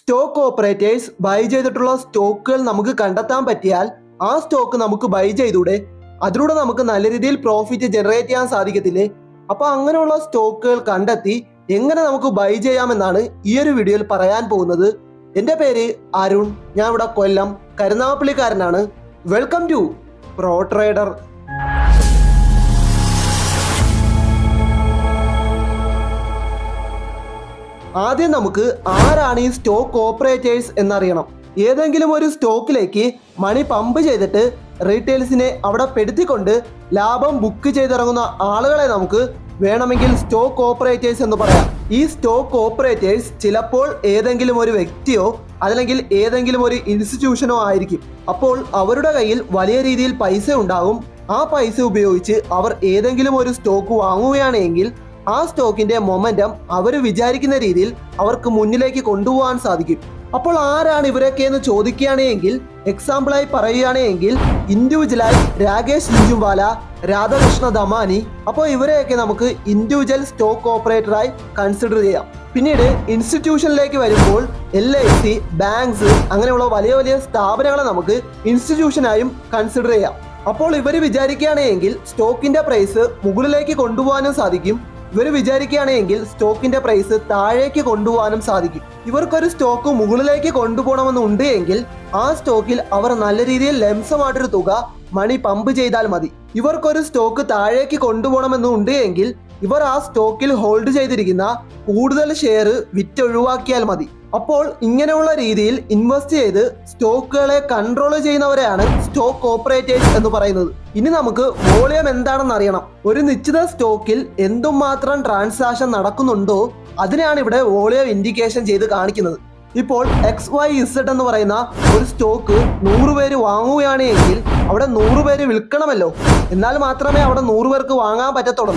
Stock operators buy ചെയ്തിട്ടുള്ള സ്റ്റോക്കുകൾ നമുക്ക് കണ്ടെത്താൻ പറ്റിയാൽ ആ സ്റ്റോക്ക് നമുക്ക് ബൈ ചെയ്തൂടെ അതിലൂടെ നമുക്ക് നല്ല രീതിയിൽ പ്രോഫിറ്റ് ജനറേറ്റ് ചെയ്യാൻ സാധിക്കത്തില്ലേ? അപ്പൊ അങ്ങനെയുള്ള സ്റ്റോക്കുകൾ കണ്ടെത്തി എങ്ങനെ നമുക്ക് ബൈ ചെയ്യാമെന്നാണ് ഈ ഒരു വീഡിയോയിൽ പറയാൻ പോകുന്നത്. എന്റെ പേര് അരുൺ. ഞാൻ ഇവിടെ Kollam കരുനാഗപ്പള്ളിക്കാരനാണ്. Welcome to Pro Trader. ആദ്യം നമുക്ക് ആരാണ് ഈ സ്റ്റോക്ക് ഓപ്പറേറ്റേഴ്സ് എന്നറിയണം. ഏതെങ്കിലും ഒരു സ്റ്റോക്കിലേക്ക് മണി പമ്പ് ചെയ്തിട്ട് റീറ്റെയിൽസിനെ അവിടെ പെടുത്തിക്കൊണ്ട് ലാഭം ബുക്ക് ചെയ്തിറങ്ങുന്ന ആളുകളെ നമുക്ക് വേണമെങ്കിൽ സ്റ്റോക്ക് ഓപ്പറേറ്റേഴ്സ് എന്ന് പറയാം. ഈ സ്റ്റോക്ക് ഓപ്പറേറ്റേഴ്സ് ചിലപ്പോൾ ഏതെങ്കിലും ഒരു വ്യക്തിയോ അല്ലെങ്കിൽ ഏതെങ്കിലും ഒരു ഇൻസ്റ്റിറ്റ്യൂഷനോ ആയിരിക്കും. അപ്പോൾ അവരുടെ കയ്യിൽ വലിയ രീതിയിൽ പൈസ ഉണ്ടാകും. ആ പൈസ ഉപയോഗിച്ച് അവർ ഏതെങ്കിലും ഒരു സ്റ്റോക്ക് വാങ്ങുകയാണെങ്കിൽ ആ സ്റ്റോക്കിന്റെ മൊമെന്റം അവർ വിചാരിക്കുന്ന രീതിയിൽ അവർക്ക് മുന്നിലേക്ക് കൊണ്ടുപോകാൻ സാധിക്കും. അപ്പോൾ ആരാണ് ഇവരൊക്കെ എന്ന് ചോദിക്കുകയാണെങ്കിൽ എക്സാമ്പിളായി പറയുകയാണെങ്കിൽ ഇൻഡിവിജ്വലായി രാകേഷ് ലിജുംവാല രാധാകൃഷ്ണ ദമാനി അപ്പോൾ ഇവരെയൊക്കെ നമുക്ക് ഇൻഡിവിജ്വൽ സ്റ്റോക്ക് ഓപ്പറേറ്ററായി കൺസിഡർ ചെയ്യാം. പിന്നീട് ഇൻസ്റ്റിറ്റ്യൂഷനിലേക്ക് വരുമ്പോൾ എൽ ഐ സി ബാങ്ക്സ് അങ്ങനെയുള്ള വലിയ വലിയ സ്ഥാപനങ്ങളെ നമുക്ക് ഇൻസ്റ്റിറ്റ്യൂഷനായും കൺസിഡർ ചെയ്യാം. അപ്പോൾ ഇവർ വിചാരിക്കുകയാണെങ്കിൽ സ്റ്റോക്കിന്റെ പ്രൈസ് മുകളിലേക്ക് കൊണ്ടുപോകാനും സാധിക്കും. ഇവർ വിചാരിക്കുകയാണെങ്കിൽ സ്റ്റോക്കിന്റെ പ്രൈസ് താഴേക്ക് കൊണ്ടുപോകാനും സാധിക്കും. ഇവർക്കൊരു സ്റ്റോക്ക് മുകളിലേക്ക് കൊണ്ടുപോകണമെന്നുണ്ട് എങ്കിൽ ആ സ്റ്റോക്കിൽ അവർ നല്ല രീതിയിൽ ലംസമായിട്ടൊരു തുക മണി പമ്പ് ചെയ്താൽ മതി. ഇവർക്കൊരു സ്റ്റോക്ക് താഴേക്ക് കൊണ്ടുപോകണമെന്നുണ്ട് എങ്കിൽ ഇവർ ആ സ്റ്റോക്കിൽ ഹോൾഡ് ചെയ്തിരിക്കുന്ന കൂടുതൽ ഷെയർ വിറ്റൊഴിവാക്കിയാൽ മതി. അപ്പോൾ ഇങ്ങനെയുള്ള രീതിയിൽ ഇൻവെസ്റ്റ് ചെയ്ത് സ്റ്റോക്കുകളെ കൺട്രോൾ ചെയ്യുന്നവരെയാണ് സ്റ്റോക്ക് ഓപ്പറേറ്റേഴ്സ് എന്ന് പറയുന്നത്. ഇനി നമുക്ക് വോളിയം എന്താണെന്ന് അറിയണം. ഒരു നിശ്ചിത സ്റ്റോക്കിൽ എന്തുമാത്രം ട്രാൻസാക്ഷൻ നടക്കുന്നുണ്ടോ അതിനെയാണ് ഇവിടെ വോളിയം ഇൻഡിക്കേഷൻ ചെയ്ത് കാണിക്കുന്നത്. ഇപ്പോൾ എക്സ് വൈ ഇസഡ് എന്ന് പറയുന്ന ഒരു സ്റ്റോക്ക് നൂറ് പേര് വാങ്ങുകയാണ് അവിടെ നൂറ് പേര് വിൽക്കണമല്ലോ. എന്നാൽ മാത്രമേ അവിടെ നൂറ് പേർക്ക് വാങ്ങാൻ പറ്റത്തുള്ളൂ.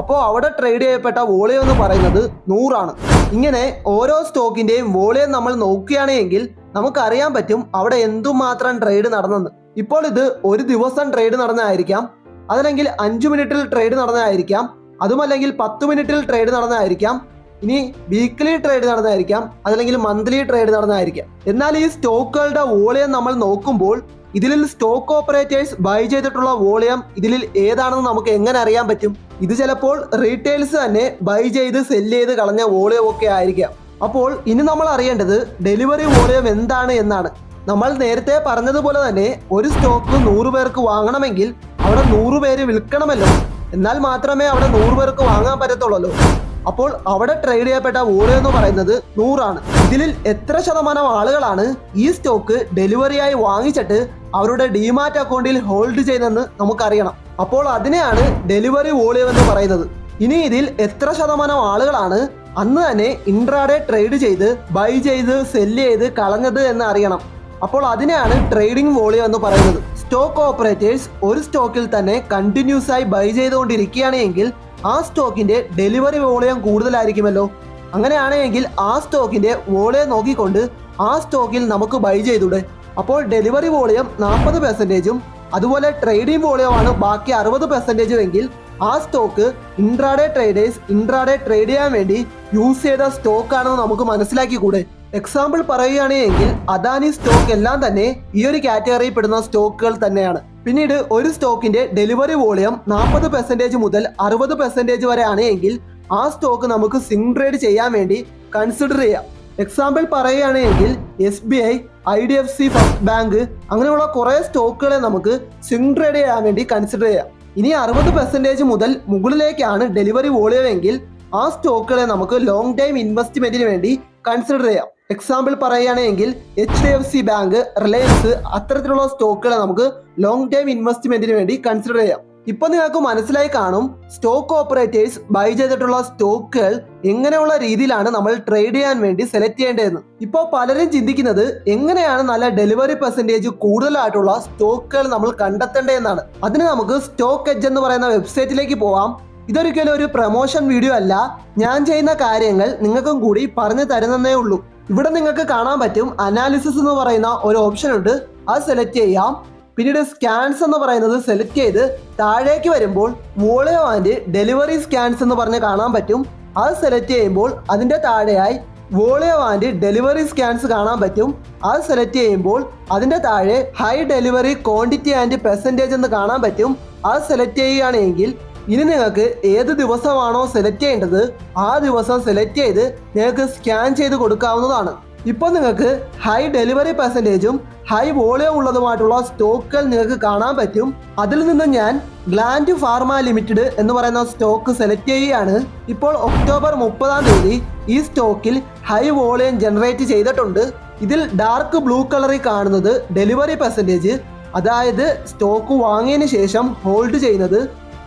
അപ്പോൾ അവിടെ ട്രേഡ് ചെയ്യപ്പെട്ട വോളിയം എന്ന് പറയുന്നത് നൂറാണ്. ഇങ്ങനെ ഓരോ സ്റ്റോക്കിന്റെയും വോളിയം നമ്മൾ നോക്കുകയാണെങ്കിൽ നമുക്കറിയാൻ പറ്റും അവിടെ എന്തുമാത്രം ട്രേഡ് നടന്നെന്ന്. ഇപ്പോൾ ഇത് ഒരു ദിവസം ട്രേഡ് നടന്നതായിരിക്കാം. അതല്ലെങ്കിൽ അഞ്ചു മിനിറ്റിൽ ട്രേഡ് നടന്നതായിരിക്കാം. അതുമല്ലെങ്കിൽ പത്ത് മിനിറ്റിൽ ട്രേഡ് നടന്നതായിരിക്കാം. ഇനി വീക്ക്ലി ട്രേഡ് നടന്നതായിരിക്കാം. അതല്ലെങ്കിൽ മന്ത്ലി ട്രേഡ് നടന്നതായിരിക്കാം. എന്നാൽ ഈ സ്റ്റോക്കുകളുടെ വോളിയം നമ്മൾ നോക്കുമ്പോൾ ഇതിൽ സ്റ്റോക്ക് ഓപ്പറേറ്റേഴ്സ് ബൈ ചെയ്തിട്ടുള്ള വോളിയം ഇതിൽ ഏതാണെന്ന് നമുക്ക് എങ്ങനെ അറിയാൻ പറ്റും? ഇത് ചിലപ്പോൾ റീറ്റെയിൽസ് തന്നെ ബൈ ചെയ്ത് സെല്ല് ചെയ്ത് കളഞ്ഞ വോളിയം ഒക്കെ ആയിരിക്കാം. അപ്പോൾ ഇനി നമ്മൾ അറിയേണ്ടത് ഡെലിവറി വോളിയം എന്താണ് എന്നാണ്. നമ്മൾ നേരത്തെ പറഞ്ഞതുപോലെ തന്നെ ഒരു സ്റ്റോക്ക് നൂറ് പേർക്ക് വാങ്ങണമെങ്കിൽ അവിടെ നൂറ് പേര് വിൽക്കണമല്ലോ. എന്നാൽ മാത്രമേ അവിടെ നൂറ് പേർക്ക് വാങ്ങാൻ പറ്റത്തുള്ളൂ അപ്പോൾ അവിടെ ട്രേഡ് ചെയ്യപ്പെട്ട വോളിയം എന്ന് പറയുന്നത് നൂറാണ്. ഇതിൽ എത്ര ശതമാനം ആളുകളാണ് ഈ സ്റ്റോക്ക് ഡെലിവറിയായി വാങ്ങിച്ചിട്ട് അവരുടെ ഡിമാറ്റ് അക്കൗണ്ടിൽ ഹോൾഡ് ചെയ്തെന്ന് നമുക്കറിയണം. അപ്പോൾ അതിനെയാണ് ഡെലിവറി വോളിയം എന്ന് പറയുന്നത്. ഇനി ഇതിൽ എത്ര ശതമാനം ആളുകളാണ് അന്ന് തന്നെ ഇൻട്രാഡേ ട്രേഡ് ചെയ്ത് ബൈ ചെയ്ത് സെല്ല് ചെയ്ത് കളഞ്ഞത് എന്ന് അറിയണം. അപ്പോൾ അതിനെയാണ് ട്രേഡിംഗ് വോളിയം എന്ന് പറയുന്നത്. സ്റ്റോക്ക് ഓപ്പറേറ്റേഴ്സ് ഒരു സ്റ്റോക്കിൽ തന്നെ കണ്ടിന്യൂസ് ആയി ബൈ ചെയ്തുകൊണ്ടിരിക്കുകയാണ് എങ്കിൽ ആ സ്റ്റോക്കിന്റെ ഡെലിവറി വോളിയം കൂടുതലായിരിക്കുമല്ലോ. അങ്ങനെയാണെങ്കിൽ ആ സ്റ്റോക്കിന്റെ വോളിയം നോക്കിക്കൊണ്ട് ആ സ്റ്റോക്കിൽ നമുക്ക് ബൈ ചെയ്തൂടെ. അപ്പോൾ ഡെലിവറി വോളിയം നാൽപ്പത് പെർസെന്റേജും അതുപോലെ ട്രേഡിംഗ് വോളിയമാണ് ബാക്കി അറുപത് പെർസെന്റേജും എങ്കിൽ ആ stock intraday traders intraday trade ചെയ്യാൻ വേണ്ടി യൂസ് ചെയ്ത സ്റ്റോക്കാണെന്ന് നമുക്ക് മനസ്സിലാക്കി മനസ്സിലാക്കിക്കൂടെ? എക്സാമ്പിൾ പറയുകയാണെങ്കിൽ അദാനി സ്റ്റോക്ക് എല്ലാം തന്നെ ഈ ഒരു കാറ്റഗറിയിൽ പെടുന്ന സ്റ്റോക്കുകൾ തന്നെയാണ്. പിന്നീട് ഒരു സ്റ്റോക്കിന്റെ ഡെലിവറി വോളിയം നാൽപ്പത് പെർസെന്റേജ് മുതൽ അറുപത് പെർസെന്റേജ് വരെ ആണ് എങ്കിൽ ആ സ്റ്റോക്ക് നമുക്ക് സിംഗ് ട്രേഡ് ചെയ്യാൻ വേണ്ടി കൺസിഡർ ചെയ്യാം. എക്സാമ്പിൾ പറയുകയാണെങ്കിൽ S B I I D F C first bank അങ്ങനെയുള്ള കുറേ സ്റ്റോക്കുകളെ നമുക്ക് സിംഗ് ട്രേഡ് ചെയ്യാൻ വേണ്ടി കൺസിഡർ ചെയ്യാം. ഇനി അറുപത് പെർസെന്റേജ് മുതൽ മുകളിലേക്കാണ് ഡെലിവറി വോളിയം എങ്കിൽ ആ സ്റ്റോക്കുകളെ നമുക്ക് ലോങ് ടൈം ഇൻവെസ്റ്റ്മെന്റിന് വേണ്ടി കൺസിഡർ ചെയ്യാം. എക്സാമ്പിൾ പറയുകയാണെങ്കിൽ H D F C bank Reliance അത്തരത്തിലുള്ള സ്റ്റോക്കുകളെ നമുക്ക് ലോങ് ടൈം ഇൻവെസ്റ്റ്മെന്റിന് വേണ്ടി കൺസിഡർ ചെയ്യാം. ഇപ്പൊ നിങ്ങൾക്ക് മനസ്സിലായി കാണും സ്റ്റോക്ക് ഓപ്പറേറ്റേഴ്സ് ബൈ ചെയ്തിട്ടുള്ള സ്റ്റോക്കുകൾ എങ്ങനെയുള്ള രീതിയിലാണ് നമ്മൾ ട്രേഡ് ചെയ്യാൻ വേണ്ടി സെലക്ട് ചെയ്യേണ്ടതെന്ന്. ഇപ്പോൾ പലരും ചിന്തിക്കുന്നത് എങ്ങനെയാണ് നല്ല ഡെലിവറി പെർസെന്റേജ് കൂടുതലായിട്ടുള്ള സ്റ്റോക്കുകൾ നമ്മൾ കണ്ടെത്തേണ്ടതെന്നാണ്. അതിന് നമുക്ക് സ്റ്റോക്ക് എഡ്ജ് എന്ന് പറയുന്ന വെബ്സൈറ്റിലേക്ക് പോവാം. ഇതൊരിക്കലും ഒരു പ്രൊമോഷൻ വീഡിയോ അല്ല. ഞാൻ ചെയ്യുന്ന കാര്യങ്ങൾ നിങ്ങൾക്കും കൂടി പറഞ്ഞു തരുന്നതേ ഉള്ളൂ. ഇവിടെ നിങ്ങൾക്ക് കാണാൻ പറ്റും അനാലിസിസ് എന്ന് പറയുന്ന ഒരു ഓപ്ഷൻ ഉണ്ട്. അത് സെലക്ട് ചെയ്യാം. പിന്നീട് സ്കാൻസ് എന്ന് പറയുന്നത് സെലക്ട് ചെയ്ത് താഴേക്ക് വരുമ്പോൾ വോളിയോ ആൻഡ് ഡെലിവറി സ്കാൻസ് എന്ന് പറഞ്ഞ് കാണാൻ പറ്റും. അത് സെലക്ട് ചെയ്യുമ്പോൾ അതിന്റെ താഴെയായി വോളിയോ ആൻഡ് ഡെലിവറി സ്കാൻസ് കാണാൻ പറ്റും. അത് സെലക്ട് ചെയ്യുമ്പോൾ അതിന്റെ താഴെ high delivery quantity and percentage എന്ന് കാണാൻ പറ്റും. അത് സെലക്ട് ചെയ്യുകയാണെങ്കിൽ ഇനി നിങ്ങൾക്ക് ഏത് ദിവസമാണോ സെലക്ട് ചെയ്യേണ്ടത് ആ ദിവസം സെലക്ട് ചെയ്ത് നിങ്ങൾക്ക് സ്കാൻ ചെയ്ത് കൊടുക്കാവുന്നതാണ്. ഇപ്പോൾ നിങ്ങൾക്ക് ഹൈ ഡെലിവറി പെർസെന്റേജും ഹൈ വോളിയം ഉള്ളതുമായിട്ടുള്ള സ്റ്റോക്കുകൾ നിങ്ങൾക്ക് കാണാൻ പറ്റും. അതിൽ നിന്ന് ഞാൻ ഗ്ലാൻഡ് ഫാർമ ലിമിറ്റഡ് എന്ന് പറയുന്ന സ്റ്റോക്ക് സെലക്ട് ചെയ്യുകയാണ്. ഇപ്പോൾ ഒക്ടോബർ മുപ്പതാം തീയതി ഈ സ്റ്റോക്കിൽ ഹൈ വോളിയം ജനറേറ്റ് ചെയ്തിട്ടുണ്ട്. ഇതിൽ ഡാർക്ക് ബ്ലൂ കളറിൽ കാണുന്നത് ഡെലിവറി പെർസെന്റേജ് അതായത് സ്റ്റോക്ക് വാങ്ങിയതിന് ശേഷം ഹോൾഡ് ചെയ്യുന്നത്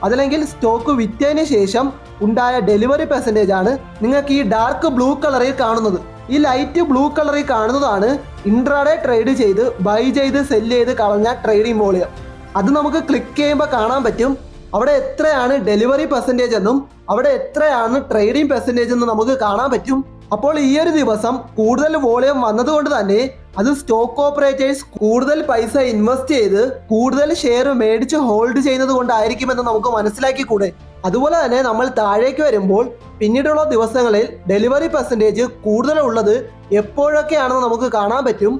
അതല്ലെങ്കിൽ സ്റ്റോക്ക് വിറ്റതിന് ശേഷം ഉണ്ടായ ഡെലിവറി പെർസെന്റേജ് ആണ് നിങ്ങൾക്ക് ഈ ഡാർക്ക് ബ്ലൂ കളറിൽ കാണുന്നത്. ഈ ലൈറ്റ് ബ്ലൂ കളറിൽ കാണുന്നതാണ് ഇൻട്രാഡേ ട്രേഡ് ചെയ്ത് ബൈ ചെയ്ത് സെൽ ചെയ്ത് കളഞ്ഞ ട്രേഡിംഗ് വോളിയം അത് നമുക്ക് ക്ലിക്ക് ചെയ്യുമ്പോൾ കാണാൻ പറ്റും. അവിടെ എത്രയാണ് ഡെലിവറി പെർസെന്റേജ് എന്നും അവിടെ എത്രയാണ് ട്രേഡിംഗ് പെർസെന്റേജ് എന്നും നമുക്ക് കാണാൻ പറ്റും. അപ്പോൾ ഈ ഒരു ദിവസം കൂടുതൽ വോളിയം വന്നതുകൊണ്ട് തന്നെ അത് സ്റ്റോക്ക് ഓപ്പറേറ്റേഴ്സ് കൂടുതൽ പൈസ ഇൻവെസ്റ്റ് ചെയ്ത് കൂടുതൽ ഷെയർ മേടിച്ച് ഹോൾഡ് ചെയ്യുന്നത് കൊണ്ടായിരിക്കുമെന്ന് നമുക്ക് മനസ്സിലാക്കി മനസ്സിലാക്കിക്കൂടെ? അതുപോലെ തന്നെ നമ്മൾ താഴേക്ക് വരുമ്പോൾ പിന്നീടുള്ള ദിവസങ്ങളിൽ ഡെലിവറി പെർസെന്റേജ് കൂടുതലുള്ളത് എപ്പോഴൊക്കെയാണെന്ന് നമുക്ക് കാണാൻ പറ്റും.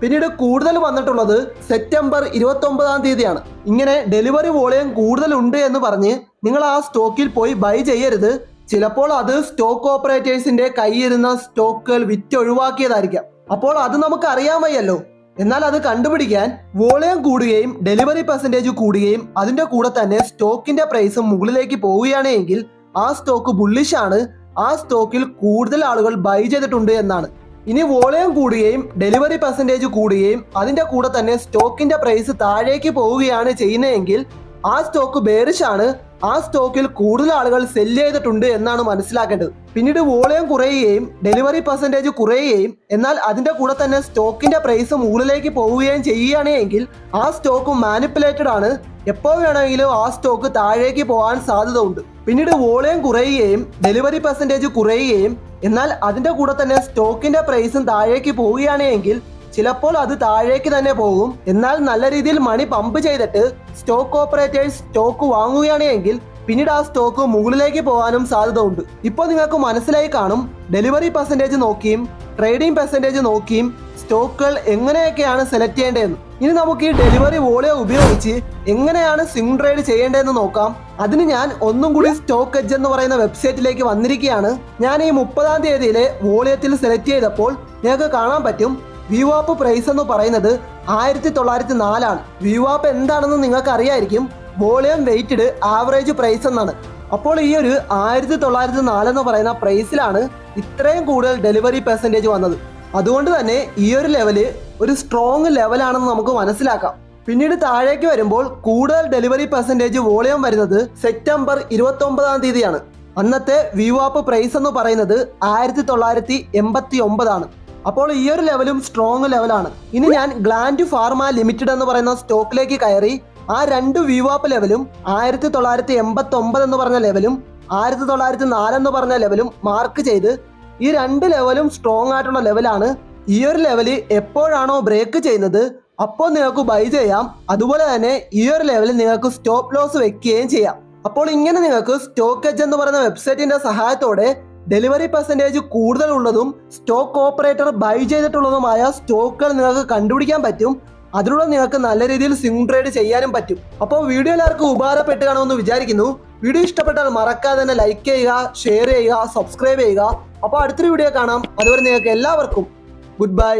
പിന്നീട് കൂടുതൽ വന്നിട്ടുള്ളത് സെപ്റ്റംബർ ഇരുപത്തി ഒമ്പതാം തീയതിയാണ്. ഇങ്ങനെ ഡെലിവറി വോളിയം കൂടുതലുണ്ട് എന്ന് പറഞ്ഞ് നിങ്ങൾ ആ സ്റ്റോക്കിൽ പോയി ബൈ ചെയ്യരുത്. ചിലപ്പോൾ അത് സ്റ്റോക്ക് ഓപ്പറേറ്റേഴ്സിന്റെ കൈയിരുന്ന സ്റ്റോക്കുകൾ വിറ്റ് ഒഴിവാക്കിയതായിരിക്കാം അപ്പോൾ അത് നമുക്ക് അറിയാൻ വയ്യല്ലോ. എന്നാൽ അത് കണ്ടുപിടിക്കാൻ വോളിയം കൂടുകയും ഡെലിവറി പെർസെന്റേജ് കൂടുകയും അതിന്റെ കൂടെ തന്നെ സ്റ്റോക്കിന്റെ പ്രൈസ് മുകളിലേക്ക് പോവുകയാണെങ്കിൽ ആ സ്റ്റോക്ക് ബുള്ളിഷ് ആണ്. ആ സ്റ്റോക്കിൽ കൂടുതൽ ആളുകൾ ബൈ ചെയ്തിട്ടുണ്ട് എന്നാണ്. ഇനി വോളിയം കൂടുകയും ഡെലിവറി പെർസെന്റേജ് കൂടുകയും അതിന്റെ കൂടെ തന്നെ സ്റ്റോക്കിന്റെ പ്രൈസ് താഴേക്ക് പോവുകയാണ് ചെയ്യുന്നതെങ്കിൽ ആ സ്റ്റോക്ക് ബേറിഷ് ആണ്. ആ സ്റ്റോക്കിൽ കൂടുതൽ ആളുകൾ സെൽ ചെയ്തിട്ടുണ്ട് എന്നാണ് മനസ്സിലാക്കേണ്ടത്. പിന്നീട് വോളിയം കുറയുകയും ഡെലിവറി പെർസെന്റേജ് കുറയുകയും എന്നാൽ അതിന്റെ കൂടെ തന്നെ സ്റ്റോക്കിന്റെ പ്രൈസ് മുകളിലേക്ക് പോവുകയും ചെയ്യുകയാണെങ്കിൽ ആ സ്റ്റോക്ക് മാനിപ്പുലേറ്റഡ് ആണ്. എപ്പോൾ വേണമെങ്കിലും ആ സ്റ്റോക്ക് താഴേക്ക് പോകാൻ സാധ്യത ഉണ്ട് പിന്നീട് വോളിയം കുറയുകയും ഡെലിവറി പെർസെന്റേജ് കുറയുകയും എന്നാൽ അതിന്റെ കൂടെ തന്നെ സ്റ്റോക്കിന്റെ പ്രൈസും താഴേക്ക് പോവുകയാണ് എങ്കിൽ ചിലപ്പോൾ അത് താഴേക്ക് തന്നെ പോകും. എന്നാൽ നല്ല രീതിയിൽ മണി പമ്പ് ചെയ്തിട്ട് സ്റ്റോക്ക് ഓപ്പറേറ്റേഴ്സ് സ്റ്റോക്ക് വാങ്ങുകയാണ് എങ്കിൽ പിന്നീട് ആ സ്റ്റോക്ക് മുകളിലേക്ക് പോകാനും സാധ്യത ഉണ്ട് ഇപ്പോൾ നിങ്ങൾക്ക് മനസ്സിലായി കാണും. ഡെലിവറി പെർസെന്റേജ് നോക്കിയും ട്രേഡിംഗ് പെർസെന്റേജ് നോക്കിയും സ്റ്റോക്കുകൾ എങ്ങനെയൊക്കെയാണ് സെലക്ട് ചെയ്യേണ്ടതെന്ന്. ഇനി നമുക്ക് ഈ ഡെലിവറി വോളിയം ഉപയോഗിച്ച് എങ്ങനെയാണ് സ്വിംഗ് ട്രേഡ് ചെയ്യേണ്ടതെന്ന് നോക്കാം. അതിന് ഞാൻ ഒന്നും കൂടി സ്റ്റോക്ക് എഡ്ജ് എന്ന് പറയുന്ന വെബ്സൈറ്റിലേക്ക് വന്നിരിക്കുകയാണ്. ഞാൻ ഈ മുപ്പതാം തീയതിയിലെ വോളിയത്തിൽ സെലക്ട് ചെയ്തപ്പോൾ നിങ്ങൾക്ക് കാണാൻ പറ്റും. വിവാപ്പ് പ്രൈസ് എന്ന് പറയുന്നത് ആയിരത്തി തൊള്ളായിരത്തി നാലാണ് വിവാപ്പ് എന്താണെന്ന് നിങ്ങൾക്ക് അറിയായിരിക്കും വോളിയം വെയിറ്റഡ് ആവറേജ് പ്രൈസ് എന്നാണ്. അപ്പോൾ ഈ ഒരു ആയിരത്തി തൊള്ളായിരത്തി നാല് എന്ന് പറയുന്ന പ്രൈസിലാണ് ഇത്രയും കൂടുതൽ ഡെലിവറി പെർസെന്റേജ് വന്നത്. അതുകൊണ്ട് തന്നെ ഈ ഒരു ലെവൽ ഒരു സ്ട്രോങ് ലെവലാണെന്ന് നമുക്ക് മനസ്സിലാക്കാം. പിന്നീട് താഴേക്ക് വരുമ്പോൾ കൂടുതൽ ഡെലിവറി പെർസെന്റേജ് വോളിയം വരുന്നത് സെപ്റ്റംബർ ഇരുപത്തി ഒമ്പതാം തീയതിയാണ്. അന്നത്തെ വിവാപ്പ് പ്രൈസ് എന്ന് പറയുന്നത് ആയിരത്തി തൊള്ളായിരത്തി എൺപത്തി ഒമ്പതാണ് അപ്പോൾ ഈ ഒരു ലെവലും സ്ട്രോങ് ലെവലാണ്. ഇനി ഞാൻ ഗ്ലാൻഡ് ഫാർമ ലിമിറ്റഡ് എന്ന് പറയുന്ന സ്റ്റോക്കിലേക്ക് കയറി ആ രണ്ട് വ്യൂവാപ്പ് ലെവലും ആയിരത്തി തൊള്ളായിരത്തി എൺപത്തി ഒമ്പത് എന്ന് പറഞ്ഞ ലെവലും ആയിരത്തി തൊള്ളായിരത്തി നാല് എന്ന് പറഞ്ഞ ലെവലും മാർക്ക് ചെയ്ത് ഈ രണ്ട് ലെവലും സ്ട്രോങ് ആയിട്ടുള്ള ലെവലാണ്. ഈ ഒരു ലെവൽ എപ്പോഴാണോ ബ്രേക്ക് ചെയ്യുന്നത് അപ്പോൾ നിങ്ങൾക്ക് ബൈ ചെയ്യാം. അതുപോലെ തന്നെ ഈ ഒരു ലെവലിൽ നിങ്ങൾക്ക് സ്റ്റോപ്പ് ലോസ് വെക്കുകയും ചെയ്യാം. അപ്പോൾ ഇങ്ങനെ നിങ്ങൾക്ക് സ്റ്റോക്ക് എജ് എന്ന് പറയുന്ന വെബ്സൈറ്റിന്റെ സഹായത്തോടെ ഡെലിവറി പെർസെന്റേജ് കൂടുതലുള്ളതും സ്റ്റോക്ക് ഓപ്പറേറ്റർ ബൈ ചെയ്തിട്ടുള്ളതുമായ സ്റ്റോക്കുകൾ നിങ്ങൾക്ക് കണ്ടുപിടിക്കാൻ പറ്റും. അതിലൂടെ നിങ്ങൾക്ക് നല്ല രീതിയിൽ സ്വിംഗ് ട്രേഡ് ചെയ്യാനും പറ്റും. അപ്പോൾ വീഡിയോ എല്ലാവർക്കും ഉപകാരപ്പെട്ട് കാണുമെന്ന് വിചാരിക്കുന്നു. വീഡിയോ ഇഷ്ടപ്പെട്ടാൽ മറക്കാതെ തന്നെ ലൈക്ക് ചെയ്യുക ഷെയർ ചെയ്യുക സബ്സ്ക്രൈബ് ചെയ്യുക. അപ്പോൾ അടുത്തൊരു വീഡിയോ കാണാം. അതുവരെ നിങ്ങൾക്ക് എല്ലാവർക്കും ഗുഡ് ബൈ